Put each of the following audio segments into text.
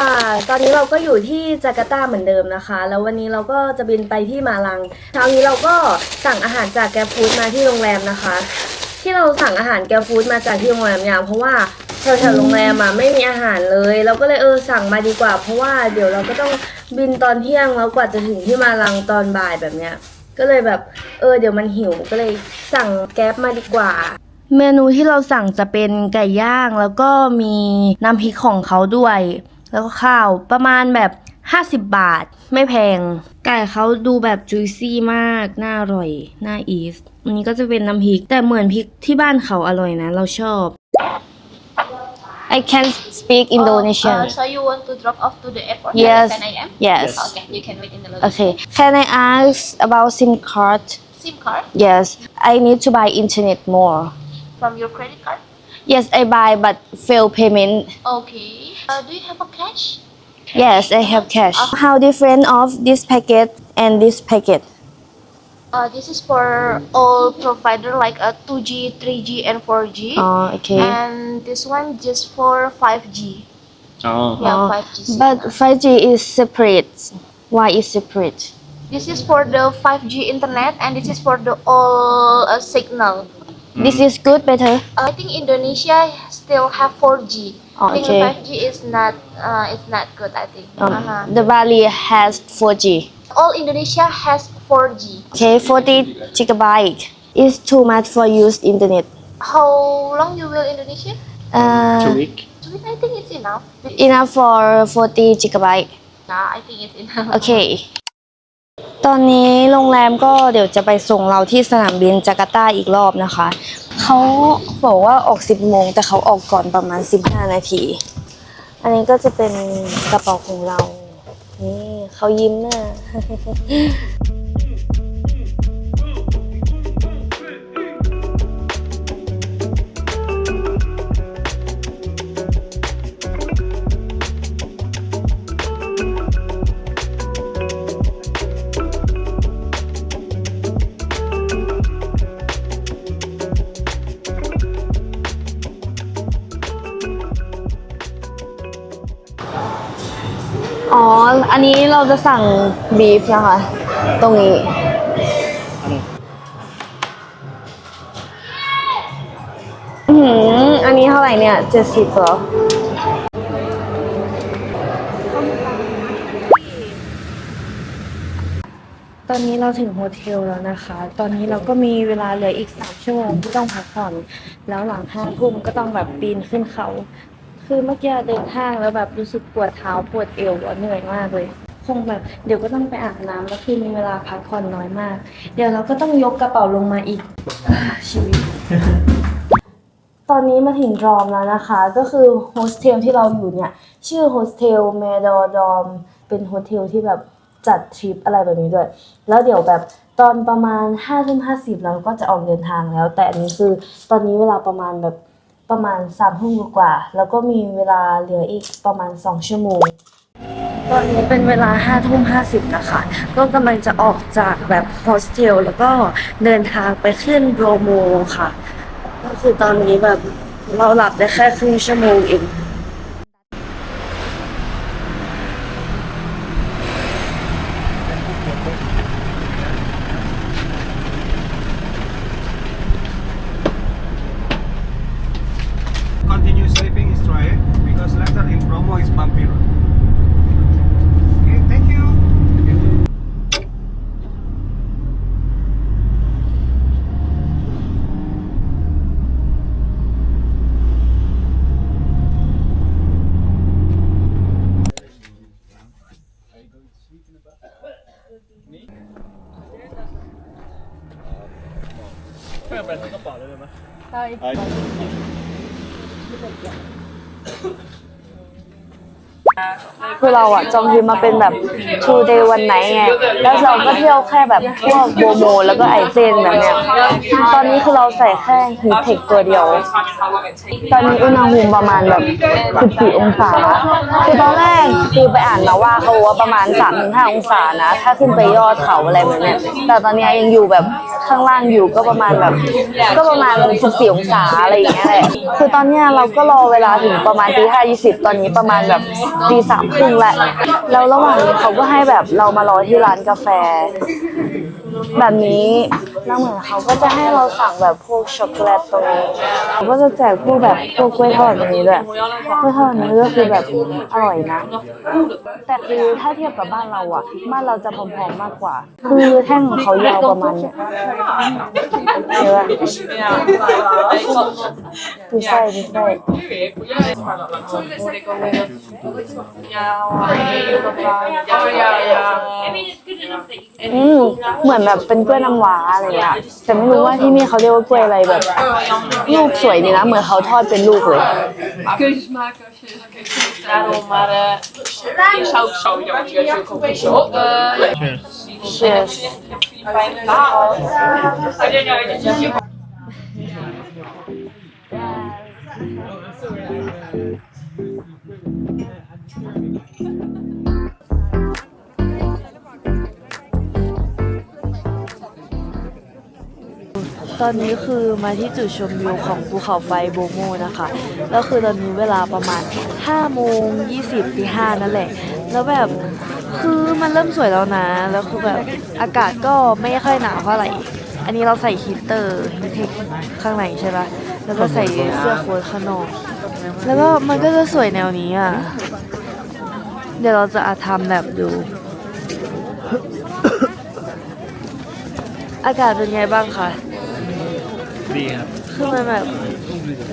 ค่ะ ตอนนี้เราก็อยู่ที่จาการ์ตาเหมือนเดิมนะคะ แล้ววันนี้เราก็จะบินไปที่มาลัง เช้านี้เราก็สั่งอาหารจากแกร็บฟู้ดมาที่โรงแรมนะคะ ที่เราสั่งอาหารแกร็บฟู้ดมาจากที่โรงแรมเนี่ยเพราะว่าแถวๆโรงแรมอะไม่มีอาหารเลย เราก็เลยเออสั่งมาดีกว่า เพราะว่าเดี๋ยวเราก็ต้องบินตอนเที่ยงแล้วกว่าจะถึงที่มาลังตอนบ่ายแบบเนี้ย ก็เลยแบบเออเดี๋ยวมันหิวก็เลยสั่งแก๊ปมาดีกว่า เมนูที่เราสั่งจะเป็นไก่ย่างแล้วก็มีน้ำพริกของเขาด้วย แล้วก็ข้าวประมาณแบบ 50 บาทไม่แพง ไก่เขาดูแบบจุยซี่มาก น่าอร่อย น่าอีสอันนี้ก็จะเป็นน้ำพริก แต่เหมือนพริกที่บ้านเขาอร่อยนะ เราชอบ I can speak Indonesian Uh, so you want to drop off to the airport Yes. at 10 a.m.? Yes. Okay, you can wait in the lobby. Okay Can I ask about SIM card SIM card Yes I need to buy internet more from your credit card? Yes I buy but fail payment Okay. Uh, do you have a cash? Yes I have cash How different of this packet and this packet Uh, this is for all provider like a 2G, 3G, and 4G. Oh okay And this one just for 5G. Oh. Yeah, Oh, 5G. But card. 5G is separate Why is separate this is for the 5G internet, and this is for the all uh, signal. Hmm. This is good, better. I think Indonesia still have 4G. I think 5G is not uh, it's not good. I think. Um, Uh-huh. The Bali has 4G. All Indonesia has 4G. Okay, 40 gigabyte is too much for use internet. How long you will Indonesia? Uh, Two week. Two week. I think it's enough. enough for 40 gigabyte. Nah, I think it's enough. Okay. ตอนนี้โรงแรมก็เดี๋ยวจะไปส่งเราที่สนามบินจาการ์ตาอีกรอบนะคะ เขาบอกว่าออก 10โมงแต่เขาออกก่อนประมาณ 15 นาที อันนี้ก็จะเป็นกระเป๋าของเรา นี่เขายิ้มนะ่ะ อันนี้เราจะสั่งบีฟนะคะ ตรงนี้ อือหืออันนี้เท่าไหร่เนี่ยเจ็ดสิบเหรอตอนนี้เราถึงโฮเทลแล้วนะคะ ตอนนี้เราก็มีเวลาเหลืออีกสามชั่วโมงที่ต้องพักผ่อน แล้วหลังห้าทุ่มก็ต้องแบบปีนขึ้นเขา คือเมื่อกี้เดินห้างแล้วแบบรู้สึกปวดเท้าปวดเอวเหนื่อยมากเลย คงแบบเดี๋ยวก็ต้องไปอาบน้ำแล้วคือมีเวลาพักผ่อนน้อยมาก เดี๋ยวเราก็ต้องยกกระเป๋าลงมาอีกชีวิต ตอนนี้มาถึงรอมแล้วนะคะ ก็คือโฮสเทลที่เราอยู่เนี่ย ชื่อโฮสเทลแมดอดอมเป็นโฮเทลที่แบบจัดทริปอะไรแบบนี้ด้วย แล้วเดี๋ยวแบบตอนประมาณ5้าทุ่มห้าสิบเราก็จะออกเดินทางแล้ว แต่อันนี้คือตอนนี้เวลาประมาณแบบ ประมาณสามทุ่มกว่าๆแล้วก็มีเวลาเหลืออีกประมาณ2ชั่วโมง ตอนนี้เป็นเวลา5้าทุ่มห้าสิบนะคะ ก็กำลังจะออกจากแบบโฮสเทลแล้วก็เดินทางไปขึ้นโรโมค่ะ ก็คือตอนนี้แบบเราหลับได้แค่ครึ่งชั่วโมงเอง continue sleeping is try it because later in promo is bumpy road. Okay, thank you. I คือเราอะจองทริปมาเป็นแบบ two day one night ไง แล้วเราก็เที่ยวแค่แบบพวกโบโม แล้วก็ไอเซนแบบเนี้ย ตอนนี้คือเราใส่แค่ฮีทเทคตัวเดียว ตอนนี้อุณหภูมิประมาณแบบ14องศา คือตอนแรกคือไปอ่านมาว่าเขาบอกว่าประมาณ3-5องศานะ ถ้าขึ้นไปยอดเขาอะไรแบบเนี้ย แต่ตอนเนี้ยยังอยู่แบบ ข้างล่างอยู่ก็ประมาณแบบ ก็ประมาณ14องศาอะไรอย่างเงี้ยแหละคือตอนเนี้ยเราก็รอเวลาถึงประมาณตีห้ายี่สิบตอนนี้ประมาณแบบตีสามครึ่งแหละแล้วระหว่างนี้เขาก็ให้แบบเรามารอที่ร้านกาแฟ แบบนี้แล้วเหมือนเขาก็จะให้เราสั่งแบบพวกช็อกโกแลตตรงนี้เขาก็จะแจกพวกแบบพวกกล้วยทอดแบบนี้ด้วยกล้วยทอดนี้ก็คือแบบอร่อยนะ แต่คือถ้าเทียบกับบ้านเราอะ บ้านเราจะผอมๆมากกว่า คือแท่งของเขายาวประมาณเนี้ยเยอะดูไส้ดูไส้อืมเหมือนแบบเป็นกล้วยน้ำว้าอะไรเงี้ยแต่ไม่รู้ว่าที่นี่เขาเรียกว่ากล้วยอะไรแบบลูกสวยดีนะเหมือนเขาทอดเป็นลูกเลย keuzes maken als je kijkt daarom, maar eh ik zou sowieso natuurlijk ook eens op. eh, Cheers. ตอนนี้คือมาที่จุดชมวิวของภูเขาไฟโบโมนะคะแล้วคือตอนนี้เวลาประมาณ5โมง20ตี5นั่นแหละ แล้วแบบคือมันเริ่มสวยแล้วนะ แล้วคือแบบอากาศก็ไม่ค่อยหนาวเท่าไหร่ อันนี้เราใส่ฮีตเตอร์ฮีเทคข้างในใช่ปะแล้วก็ใส่เสื้อโค้ทข้างนอก แล้วก็มันก็จะสวยแนวนี้อะ เดี๋ยวเราจะอาทำแบบดู อากาศเป็นไงบ้างคะ ดีครับคือมันแบบ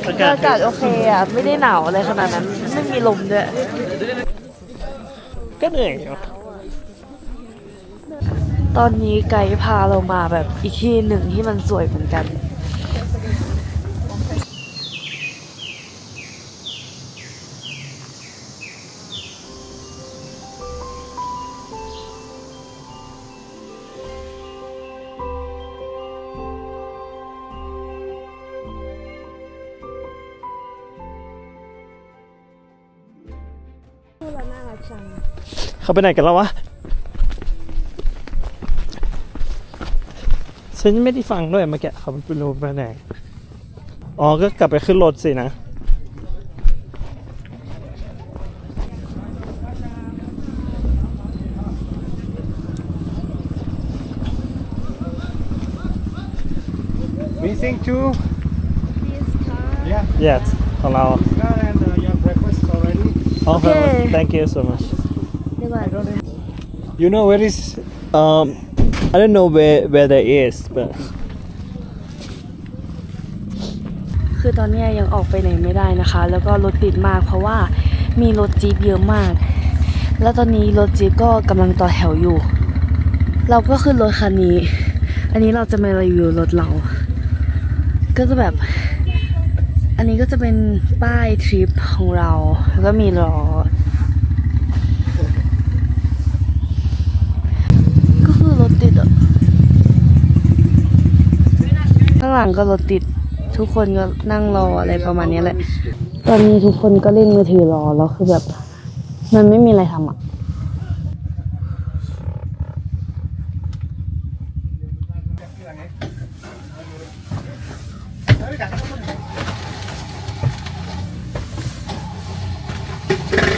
อากาศอากาศโอเคอะ ไม่ได้หนาวอะไรขนาดนั้น ไม่มีลมด้วย ก็เหนื่อยอยู่ตอนนี้ไกด์พาเรามาแบบอีกที่หนึ่งที่มันสวยเหมือนกัน เขาไปไหนกันแล้ววะ ฉันไม่ได้ฟังด้วยเมื่อกี้เขาไปรู้ไปไหน อ๋อ ก็กลับไปขึ้นรถสินะ Missing two? Yeah, yes ของเรา car and uh, your breakfast is already. โอเค Okay. thank you so much เดี๋ยวก่อนเราเลย you know where is um I don't know where where there is but คือตอนเนี้ยยังออกไปไหนไม่ได้นะคะ แล้วก็รถติดมากเพราะว่ามีรถจี๊ปเยอะมาก แล้วตอนนี้รถจี๊ปก็กำลังต่อแถวอยู่ เราก็ขึ้นรถคันนี้ อันนี้เราจะมารีวิวรถเรา ก็จะแบบ อันนี้ก็จะเป็นป้ายทริปของเรา แล้วก็มีล้อก็คือรถติดอะ ข้างหลังก็รถติด ทุกคนก็นั่งรออะไรประมาณนี้แหละ ตอนนี้ทุกคนก็เล่นมือถือรอแล้วคือแบบ มันไม่มีอะไรทำอะ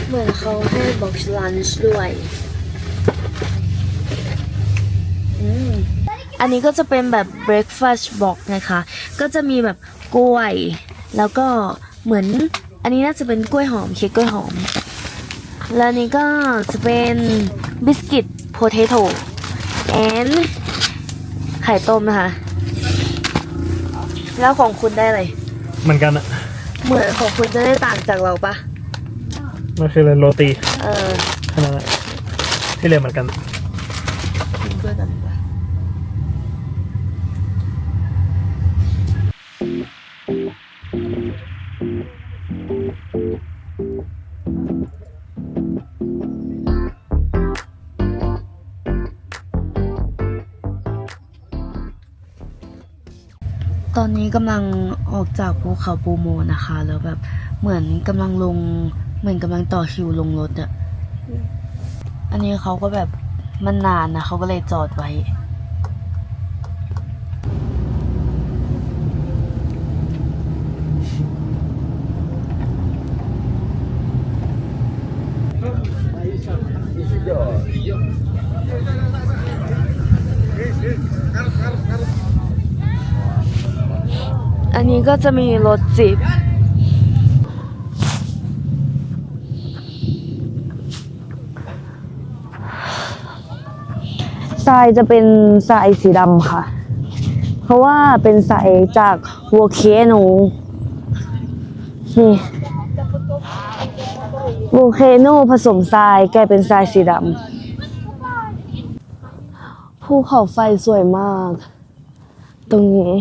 เหมือนเขาให้บ็อกซ์ลันช์ด้วยอืมอันนี้ก็จะเป็นแบบ breakfast box นะคะ ก็จะมีแบบกล้วย แล้วก็เหมือน อันนี้น่าจะเป็นกล้วยหอมเค้กกล้วยหอม แล้วอันนี้ก็จะเป็นบิสกิตโพเทโต้ and ไข่ต้มนะคะ แล้วของคุณได้อะไร เหมือนกันอะเหมือนของคุณจะได้ต่างจากเราปะ มันคือโรตีเออแค่นั้นแหละที่เหลือเหมือนกัน กินกล้วยกันดีกว่าตอนนี้กำลังออกจากภูเขาปูโมนะคะ แล้วแบบเหมือนกำลังลง เหมือนกำลังต่อคิวลงรถอะอันนี้เขาก็แบบมันนานนะเขาก็เลยจอดไว้ อันนี้ก็จะมีรถจิบ ทรายจะเป็นทรายสีดำค่ะ เพราะว่าเป็นทรายจากวอลเคโนนี่วอลเคโนผสมทรายกลายเป็นทรายสีดำภูเขาไฟสวยมาก ตรงนี้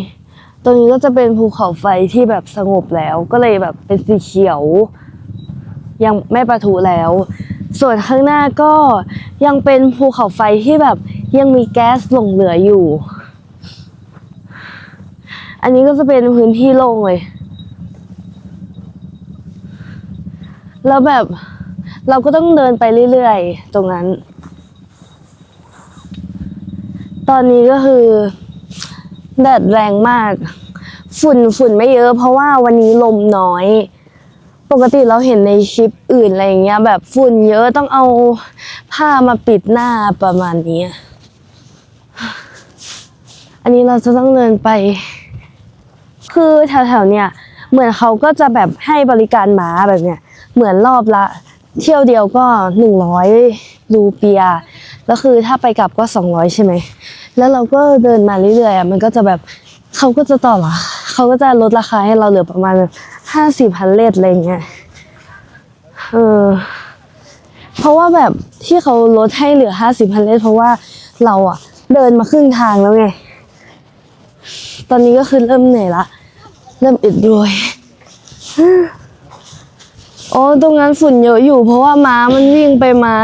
ตรงนี้ก็จะเป็นภูเขาไฟที่แบบสงบแล้ว ก็เลยแบบเป็นสีเขียว ยังไม่ประทุแล้ว ส่วนข้างหน้าก็ยังเป็นภูเขาไฟที่แบบ ยังมีแก๊สหลงเหลืออยู่ อันนี้ก็จะเป็นพื้นที่โล่งเลย แล้วแบบเราก็ต้องเดินไปเรื่อยๆ ตรงนั้น ตอนนี้ก็คือแดดแรงมาก ฝุ่นฝุ่นไม่เยอะ เพราะว่าวันนี้ลมน้อย ปกติเราเห็นในคลิปอื่นอะไรอย่างเงี้ย แบบฝุ่นเยอะต้องเอาผ้ามาปิดหน้าประมาณนี้ อันนี้เราจะต้องเดินไป คือแถวๆเนี่ย เหมือนเขาก็จะแบบให้บริการหมาแบบเนี้ยเหมือนรอบละ เที่ยวเดียวก็หนึ่งร้อยรูเปียร์แล้วคือถ้าไปกลับก็สองร้อยใช่ไหมแล้วเราก็เดินมาเรื่อยๆอะมันก็จะแบบเขาก็จะต่อละเขาก็จะลดราคาให้เราเหลือประมาณห้าสิบพันเลทอะไรเงี้ยเออเพราะว่าแบบที่เขาลดให้เหลือห้าสิบพันเลทเพราะว่าเราอะ เดินมาครึ่งทางแล้วไง ตอนนี้ก็คือเริ่มเหนื่อยละ เริ่มอึดด้วยอ๋อตรงนั้นฝุ่นเยอะอยู่ เพราะว่าม้ามันวิ่งไปมา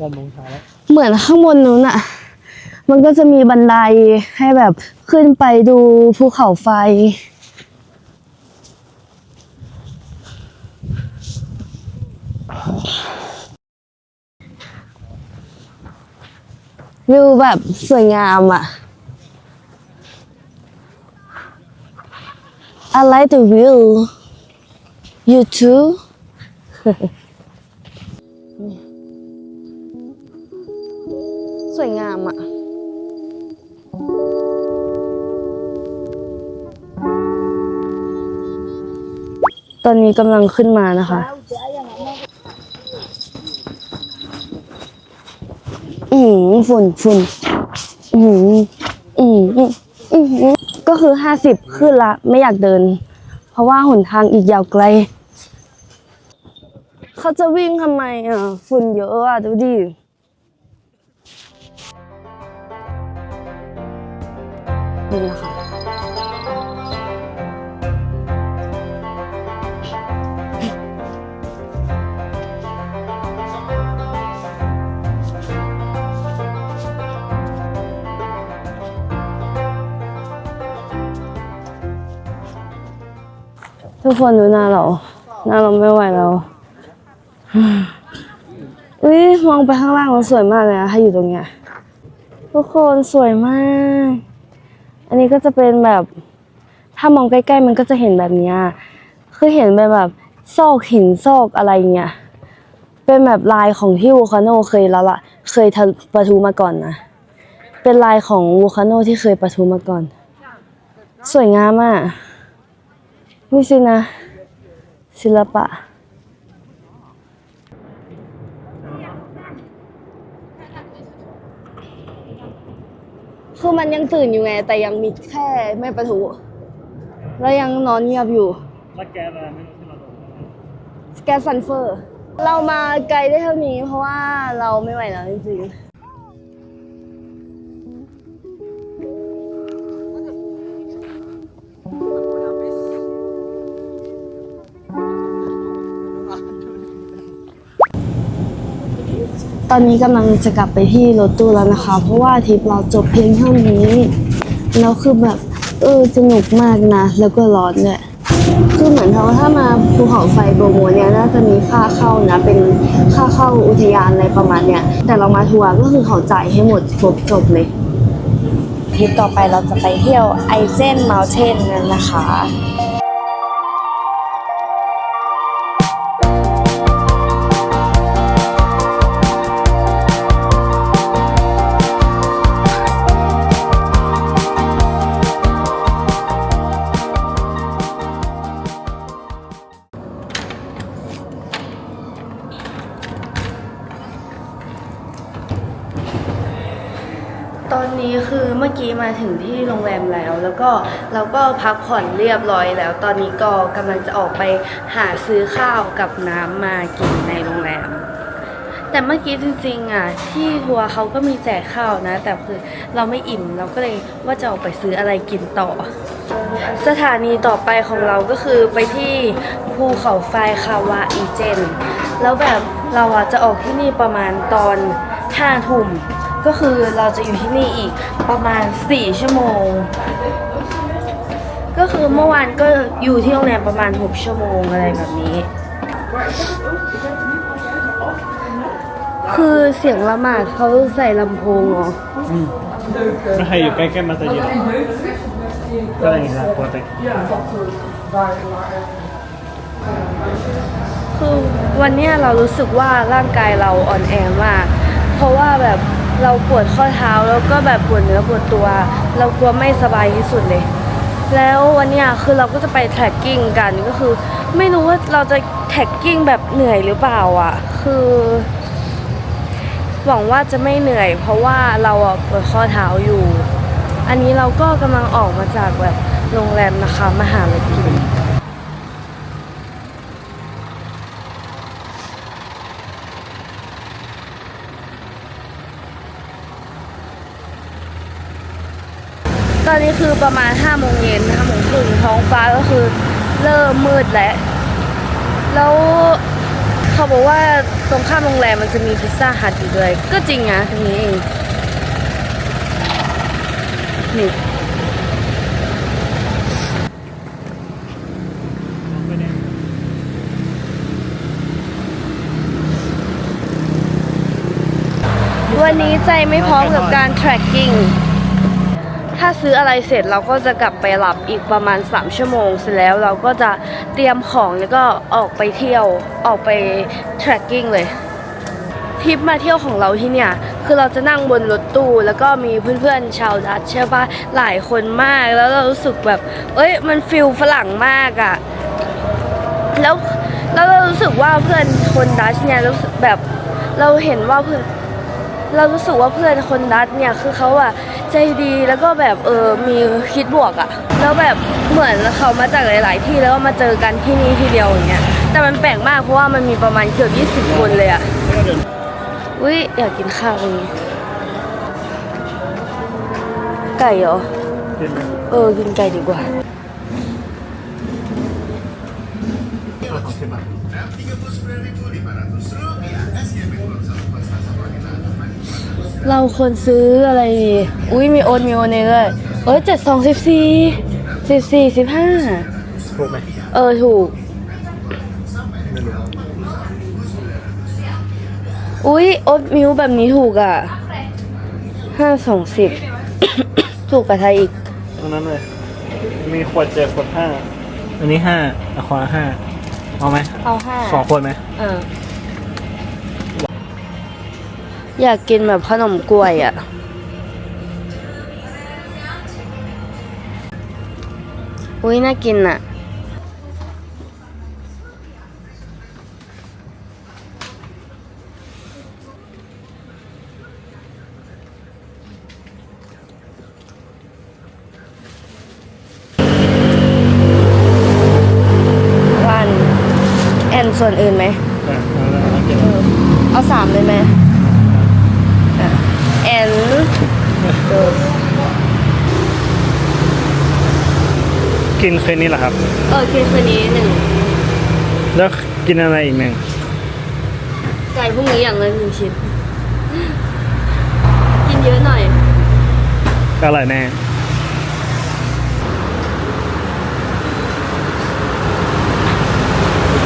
หกโมงเช้เหมือนข้างบนนู้นอะมันก็จะมีบันไดให้แบบขึ้นไปดูภูเขาไฟ วิวแบบสวยงามอะ I like the view you too สวยงามอะตอนนี้กำลังขึ้นมานะคะ อืมฝุ่นฝุ่นอืมอืมอืมอืม ก็คือห้าสิบขึ้นละไม่อยากเดิน เพราะว่าหนทางอีกยาวไกล เขาจะวิ่งทำไมอะฝุ่นเยอะอะดูดินี่นะคะ ทุกคนดูหน้าเรา หน้าเราไม่ไหวแล้วอุ้ยมองไปข้างล่างมันสวยมากเลยนะถ้าอยู่ตรงเนี้ยทุกคนสวยมาก อันนี้ก็จะเป็นแบบ ถ้ามองใกล้ๆ มันก็จะเห็นแบบเนี้ยคือเห็นเป็นแบบซอกหินซอกอะไรเงี้ยเป็นแบบลายของที่วูคาโนเคยแล้วละเคยทะประทุมาก่อนนะเป็นลายของวูคาโนที่เคยประทุมาก่อน สวยงามอะ นี่สินะ ศิลปะ คือมันยังตื่นอยู่ไง แต่ยังมีแค่ไม่ประทุแล้วยังนอนเงียบอยู่แล้วแกอะไรไม่รู้ที่เราโดนแกสซันเฟอร์ เรามาไกลได้เท่านี้เพราะว่าเราไม่ไหวแล้วจริงๆ ตอนนี้กำลังจะกลับไปที่รถตู้แล้วนะคะ เพราะว่าทริปเราจบเพียงเท่านี้แล้วคือแบบเออสนุกมากนะ แล้วก็ร้อนด้วยคือเหมือนเขาถ้ามาภูเขาไฟโบโมเนี่ยน่าจะมีค่าเข้านะเป็นค่าเข้าอุทยานอะไรประมาณเนี้ยแต่เรามาทัวร์ก็คือเขาจ่ายให้หมดครบจบเลยทริปต่อไปเราจะไปเที่ยวไอเจนเมลเทนนั่นนะคะ นี้คือเมื่อกี้มาถึงที่โรงแรมแล้ว แล้วก็เราก็พักผ่อนเรียบร้อยแล้ว ตอนนี้ก็กำลังจะออกไปหาซื้อข้าวกับน้ำมากินในโรงแรม แต่เมื่อกี้จริงๆอะที่ทัวร์เขาก็มีแจกข้าวนะ แต่คือเราไม่อิ่มเราก็เลยว่าจะออกไปซื้ออะไรกินต่อ สถานีต่อไปของเราก็คือไปที่ภูเขาไฟคาวาอีเจน แล้วแบบเราอะจะออกที่นี่ประมาณตอนห้าทุ่ม ก็คือเราจะอยู่ที่นี่อีกประมาณ 4 ชั่วโมง ก็คือเมื่อวานก็อยู่ที่โรงแรมประมาณ 6 ชั่วโมงอะไรแบบนี้ คือเสียงละหมาดเขาใส่ลำโพงเหรอไม่ใครอยู่ใกล้ๆมัสยิดก็อะไรอย่างเงี้ยปกติคือวันเนี้ยเรารู้สึกว่าร่างกายเราอ่อนแอมาก เพราะว่าแบบ เราปวดข้อเท้าแล้วก็แบบปวดเนื้อปวดตัว เรากลัวไม่สบายที่สุดเลย แล้ววันเนี้ยคือเราก็จะไปแท็กกิ้งกันก็คือ ไม่รู้ว่าเราจะแท็กกิ้งแบบเหนื่อยหรือเปล่าอะ คือหวังว่าจะไม่เหนื่อย เพราะว่าเราอะปวดข้อเท้าอยู่ อันนี้เราก็กำลังออกมาจากแบบโรงแรมนะคะมาหาอะไรกิน ตอนนี้คือประมาณ5โมงเย็น5โมงครึ่งท้องฟ้าก็คือเริ่มมืดแล้ว แล้วเขาบอกว่าตรงข้ามโรงแรมมันจะมีพิซซ่าฮัทอยู่ด้วย ก็จริงนะตรงนี้เองนี่วันนี้ใจไม่พร้อมกับการ tracking ถ้าซื้ออะไรเสร็จเราก็จะกลับไปหลับอีกประมาณ 3 ชั่วโมง เสร็จแล้วเราก็จะเตรียมของแล้วก็ออกไปเที่ยวออกไป tracking เลยทริปมาเที่ยวของเราที่เนี่ย คือเราจะนั่งบนรถตู้ แล้วก็มีเพื่อนๆชาวดัตช์ใช่ปะหลายคนมากแล้วเรารู้สึกแบบ เอ้ยมันฟิลฝรั่งมากอะ่ะแล้วแล้วเรารู้สึกว่าเพื่อนคนดัชเนี่ยรู้สึกแบบเราเห็นว่าเพื่อนเรารู้สึกว่าเพื่อนคนดัตเนี่ยคือเขาอะ ใจดีแล้วก็แบบเออมีคิดบวกอะแล้วแบบเหมือนเขามาจากหลาย ๆ ที่แล้วก็มาเจอกันที่นี่ทีเดียวอย่างเงี้ยแต่มันแปลกมากเพราะว่ามันมีประมาณเกือบ20 คนเลยอะอุ้ยอยากกินข้าวตรงนี้ไก่เหรอเออกินไก่ดีกว่า เราควรซื้ออะไรดี อุ้ยมีโอนมีโอนเนด้วยเอ้ยเจ็ดสองสิบสี่สิบสี่สิบห้าถูกไหมเออถูกอุ้ยโอ๊ตมิวแบบนี้ถูกอะห้าสองสิบ ถูกกับไทยอีกอันนั้นเลย มีขวดเจ็ดขวดห้าอันนี้ห้าอะควาห้าเอาไหมเอาห้าสองขวดไหมเออ อยากกินแบบขนมกล้วยอะ อุ้ยน่ากินอะ วัน แอนส่วนอื่นไหมอะเอาละเอากินเอาสามเลยไหมอะแอน เออกินคืนนี้เหรอครับ เออกินคืนนี้หนึ่งแล้วกินอะไรอีกหนึ่งไก่พรุ่งนี้อย่างละหนึ่งชิ้นกินเยอะหน่อยก็อร่อยแน่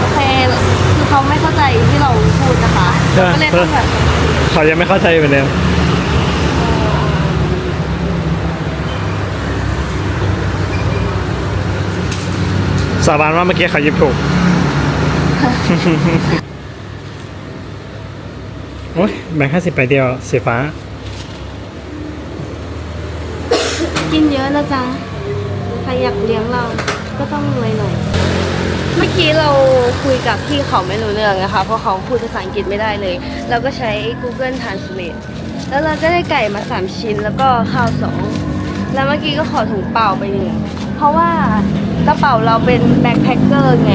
โอเคคือเขาไม่เข้าใจที่เราพูดนะคะเราก็เลยต้องแบบ เขายังไม่เข้าใจเหมือนเดิม สาบานว่าเมื่อกี้เขาหยิบถูก โอ้ยแบ่งห้าสิบไปเดียวสีฟ้า กินเยอะนะจ๊ะใครอยากเลี้ยงเราก็ต้องรวยหน่อย เมื่อกี้เราคุยกับพี่เขาไม่รู้เรื่องนะคะ เพราะเขาพูดภาษาอังกฤษไม่ได้เลย เราก็ใช้ Google Translate แล้วเราจะได้ไก่มาสามชิ้นแล้วก็ข้าวสองแล้วเมื่อกี้ก็ขอถุงเปล่าไปหนึ่งเพราะว่า กระเป๋าเราเป็นแบ็คแพคเกอร์ไง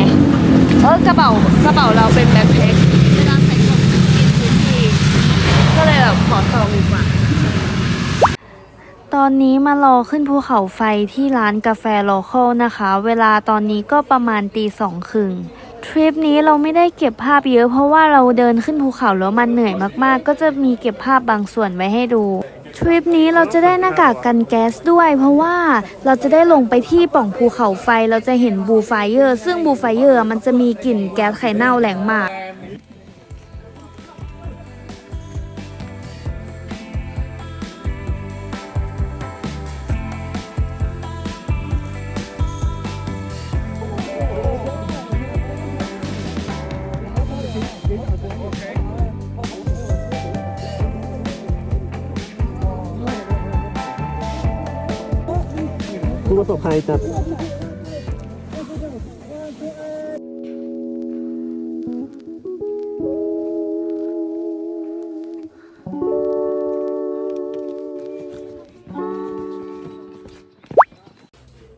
เออกระเป๋ากระเป๋าเราเป็นแบ็คแพคเวลาใส่ของกินพื้นที่ก็เลยแบบขอซองดีกว่า ตอนนี้มารอขึ้นภูเขาไฟที่ร้านกาแฟโลคอลนะคะ เวลาตอนนี้ก็ประมาณตีสองครึ่งทริปนี้เราไม่ได้เก็บภาพเยอะเพราะว่าเราเดินขึ้นภูเขาแล้วมันเหนื่อยมากๆ ก็จะมีเก็บภาพบางส่วนไว้ให้ดู ทริปนี้เราจะได้หน้ากากกันแก๊สด้วย เพราะว่าเราจะได้ลงไปที่ปล่องภูเขาไฟเราจะเห็นบูไฟเยอร์ซึ่งบูไฟเยอร์มันจะมีกลิ่นแก๊สไข่เน่าแรงมาก ภัยจัด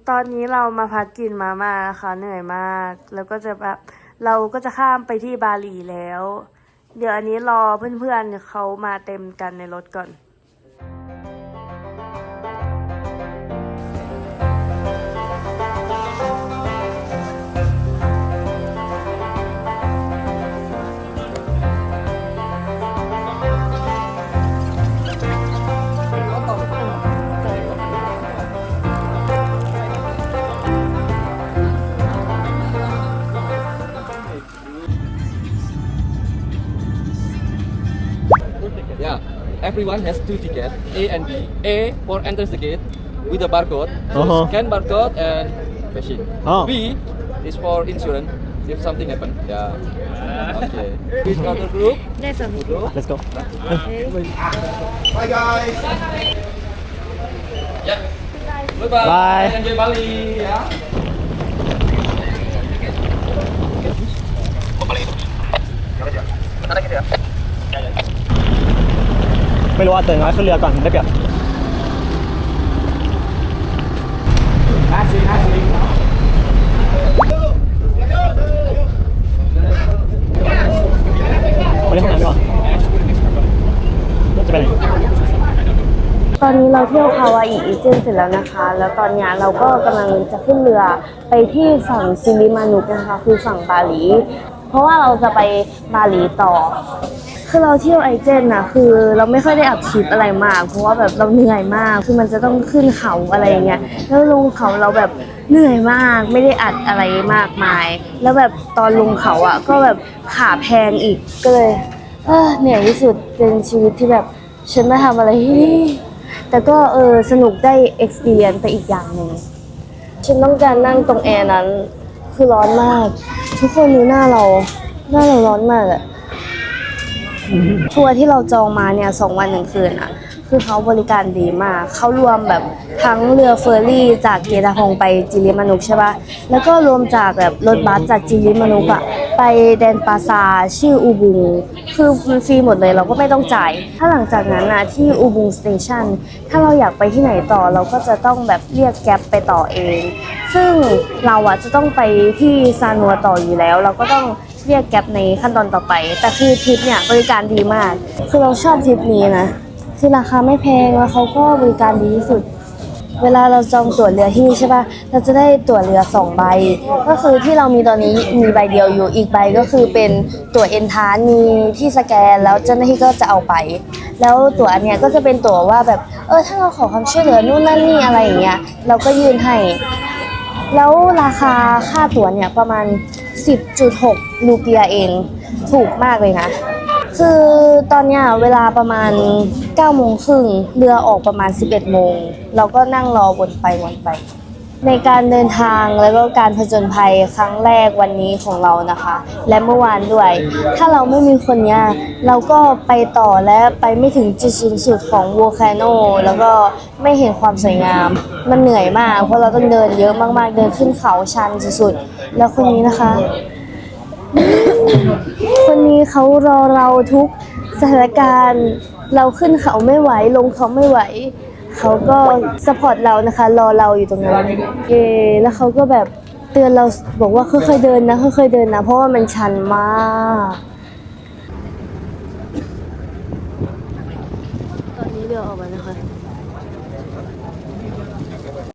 ตอนนี้เรามาพักกินมาม่านะคะเหนื่อยมาก แล้วก็จะแบบเราก็จะข้ามไปที่บาหลีแล้ว เดี๋ยวอันนี้รอเพื่อนๆเขามาเต็มกันในรถก่อน everyone has two tickets, A and B. A for enters the gate with the barcode, so Uh-huh. scan barcode and machine. Oh. B is for insurance if something happen. Yeah. Okay. Which other group? There's a video. Let's go. Okay. Bye guys. Yeah. Bye bye. Bye. Enjoy Bali. Yeah. Kembali. Karena gitu ya. ไม่รู้ว่าเติร์น้อยขึ้นเรือก่อนได้เปรียบไปเล่นห้องน้ำดีกว่าจะไปไหน ต อนนี้เราเที่ยวคาวาอิอีเจนเสร็จแล้วนะคะ แล้วตอนนี้เราก็กำลังจะขึ้นเรือไปที่ฝั่งซิลิมานุกนะคะ คือฝั่งบาหลี เพราะว่าเราจะไปบาหลีต่อ คือเราเที่ยวไอเจนนะคือเราไม่ค่อยได้อัดคลิปอะไรมาก เพราะว่าแบบเราเหนื่อยมาก คือมันจะต้องขึ้นเขาอะไรอย่างเงี้ย แล้วลงเขาเราแบบเหนื่อยมาก ไม่ได้อัดอะไรมากมาย แล้วแบบตอนลงเขาอะ ก็แบบขาแพงอีก ก็เลย เออเหนื่อยที่สุด เป็นชีวิตที่แบบฉันมาทำอะไรที่นี่ แต่ก็เออสนุกได้ experience ไปอีกอย่างหนึ่งฉันต้องการนั่งตรงแอร์นั้น คือร้อนมาก ทุกคนดูหน้าเรา หน้าเราร้อนมากอะทัวร์ที่เราจองมาเนี่ยสองวันหนึ่งคืนอะ คือเขาบริการดีมาก เขารวมแบบทั้งเรือเฟอร์รี่จากเกตาพงไปจิริมานุกใช่ปะแล้วก็รวมจากแบบรถบัสจากจิริมานุกอะไปแดนปาซาชื่ออูบุง คือฟรีหมดเลยเราก็ไม่ต้องจ่าย ถ้าหลังจากนั้นนะที่อูบุงสเตชันถ้าเราอยากไปที่ไหนต่อเราก็จะต้องแบบเรียกแก๊ปไปต่อเอง ซึ่งเราอะจะต้องไปที่ซานัวต่ออยู่แล้ว เราก็ต้องเรียกแก๊ปในขั้นตอนต่อไป แต่คือทริปเนี่ยบริการดีมาก คือเราชอบทริปนี้นะ คือราคาไม่แพงแล้วเขาก็บริการดีที่สุด เวลาเราจองตั๋วเรือที่นี่ใช่ปะเราจะได้ตั๋วเรือสองใบ ก็คือที่เรามีตอนนี้มีใบเดียวอยู่ อีกใบก็คือเป็นตั๋วเอ็นทานมีที่สแกนแล้วเจ้าหน้าที่ก็จะเอาไป แล้วตั๋วอันเนี้ยก็จะเป็นตั๋วว่าแบบเออถ้าเราขอความช่วยเหลือนู่นนั่นนี่อะไรอย่างเงี้ยเราก็ยื่นให้ แล้วราคาค่าตั๋วเนี่ยประมาณ 10.6 รูเปียเอง ถูกมากเลยนะ คือตอนเนี้ยเวลาประมาณ9โมงครึ่งเรือออกประมาณ 11โมง เราก็นั่งรอวนไปวนไป ในการเดินทางแล้วก็การผจญภัยครั้งแรกวันนี้ของเรานะคะ และเมื่อวานด้วย ถ้าเราไม่มีคนเนี้ยเราก็ไปต่อและไปไม่ถึงจุดสูงสุดของว l ล a โนแล้วก็ไม่เห็นความสวยงาม มันเหนื่อยมาก เพราะเราต้องเดินเยอะมากๆ เดินขึ้นเขาชันสุดๆแล้วคนนี้นะคะ คนนี้เขารอเราทุกสถานการณ์ เราขึ้นเขาไม่ไหว ลงเขาไม่ไหว เขาก็สปอร์ตเรานะคะ รอเราอยู่ตรงนั้นเอแล้วเขาก็แบบเตือนเราบอกว่าค่อยๆเดินนะค่อยๆเดินนะ เพราะว่ามันชันมาก